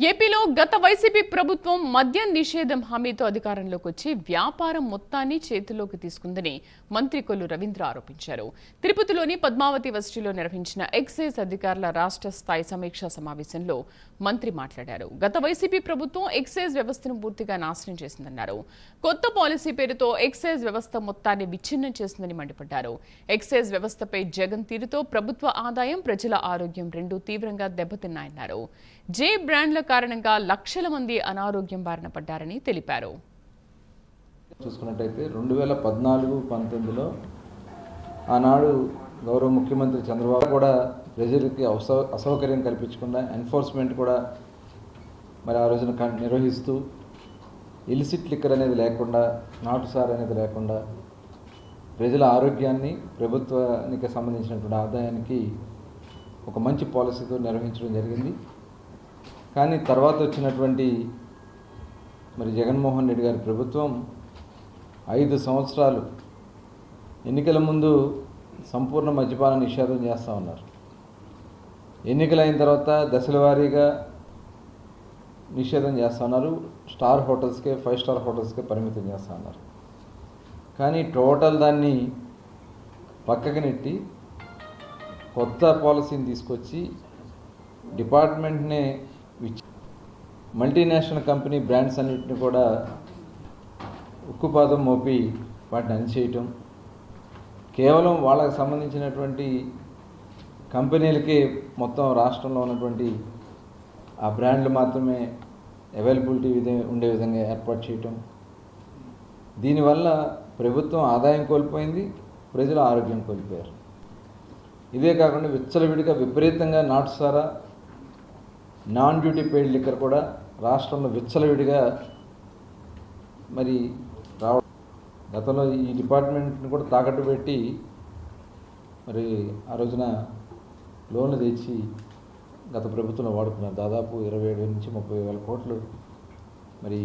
ఏపీలో గత వైసీపీ ప్రభుత్వం మద్యం నిషేధం హామీతో అధికారంలోకి వచ్చి వ్యాపారం మొత్తాన్ని చేతిలోకి తీసుకుందని మంత్రి కొల్లు రవీంద్ర ఆరోపించారు. తిరుపతిలోని పద్మావతి వసతిలో నిర్వహించిన ఎక్సైజ్ అధికారుల రాష్ట్ర స్థాయి సమీక్షా సమావేశంలో మంత్రి మాట్లాడారు. గత వైసీపీ ప్రభుత్వం ఎక్సైజ్ వ్యవస్థను పూర్తిగా నాశనం చేసిందన్నారు. కొత్త పాలసీ పేరుతో ఎక్సైజ్ వ్యవస్థ మొత్తాన్ని విచ్ఛిన్నం చేసిందని మండిపడ్డారు. ఎక్సైజ్ వ్యవస్థపై జగన్ తీరుతో ప్రభుత్వ ఆదాయం ప్రజల ఆరోగ్యం రెండూ తీవ్రంగా దెబ్బతిన్నాయన్నారు. జే బ్రాండ్ల కారణంగా లక్షల మంది అనారోగ్యం బారిన పడ్డారని తెలిపారు. చూసుకున్నట్టయితే రెండు వేల పద్నాలుగు పంతొమ్మిదిలో ఆనాడు గౌరవ ముఖ్యమంత్రి చంద్రబాబు కూడా ప్రజలకి అసౌ అసౌకర్యం కల్పించకుండా ఎన్ఫోర్స్మెంట్ కూడా మరి ఆ రోజున నిర్వహిస్తూ ఇలిసిట్ లిక్కర్ అనేది లేకుండా నాటుసార్ అనేది లేకుండా ప్రజల ఆరోగ్యాన్ని ప్రభుత్వానికి సంబంధించినటువంటి ఆదాయానికి ఒక మంచి పాలసీతో నిర్వహించడం జరిగింది. కానీ తర్వాత వచ్చినటువంటి మరి జగన్మోహన్ రెడ్డి గారి ప్రభుత్వం ఐదు సంవత్సరాలు ఎన్నికల ముందు సంపూర్ణ మద్యపాన నిషేధం చేస్తూ ఉన్నారు. ఎన్నికలైన తర్వాత దశల వారీగా నిషేధం చేస్తూ ఉన్నారు. స్టార్ హోటల్స్కే ఫైవ్ స్టార్ హోటల్స్కే పరిమితం చేస్తూ ఉన్నారు. కానీ టోటల్ దాన్ని పక్కకి నెట్టి కొత్త పాలసీని తీసుకొచ్చి డిపార్ట్మెంట్నే మల్టీనేషనల్ కంపెనీ బ్రాండ్స్ అన్నిటిని కూడా ఉక్కుపాదం మోపి వాటిని అణిచేయటం. కేవలం వాళ్ళకు సంబంధించినటువంటి కంపెనీలకి మొత్తం రాష్ట్రంలో ఉన్నటువంటి ఆ బ్రాండ్లు మాత్రమే అవైలబిలిటీ విధ ఉండే విధంగా ఏర్పాటు చేయటం. దీనివల్ల ప్రభుత్వం ఆదాయం కోల్పోయింది ప్రజలు ఆరోగ్యం కోల్పోయారు. ఇదే కాకుండా విచ్చలవిడిగా విపరీతంగా నాటుసారా నాన్ డ్యూటీ పెయిడ్ లిక్కర్ కూడా రాష్ట్రంలో విచ్చలవిడిగా మరి రావడం గతంలో ఈ డిపార్ట్మెంట్ని కూడా తాకట్టు పెట్టి మరి ఆ రోజున లోన్లు తెచ్చి గత ప్రభుత్వంలో వాడుకున్నారు దాదాపు ఇరవై ఏడు నుంచి ముప్పై వేల కోట్లు మరి